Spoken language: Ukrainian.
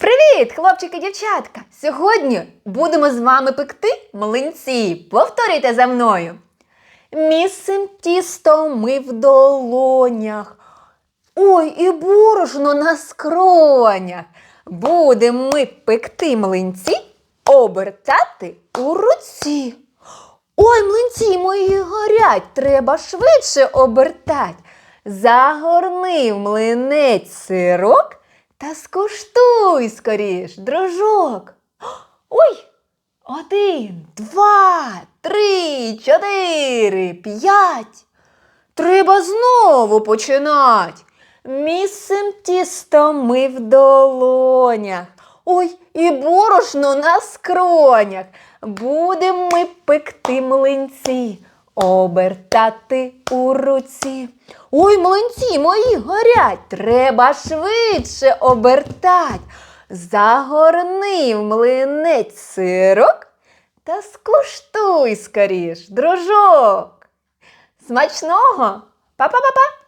Привіт, хлопчики дівчатка! Сьогодні будемо з вами пекти млинці. Повторюйте за мною. Місим тісто ми в долонях. Ой, і борошно на скронях. Будемо ми пекти млинці, обертати у руці. Ой, млинці мої горять, треба швидше обертать. Загорни в млинець сирок та скуштуй скоріш, дружок. Ой, один, два, три, чотири, п'ять. Треба знову починать. Місим тісто ми в долонях. Ой, і борошно на скронях. Будем ми пекти млинці, обертати у руці. Ой, млинці мої горять, треба швидше обертать. Загорни в млинець сирок та скуштуй скоріш, дружок. Смачного! Па-па-па-па!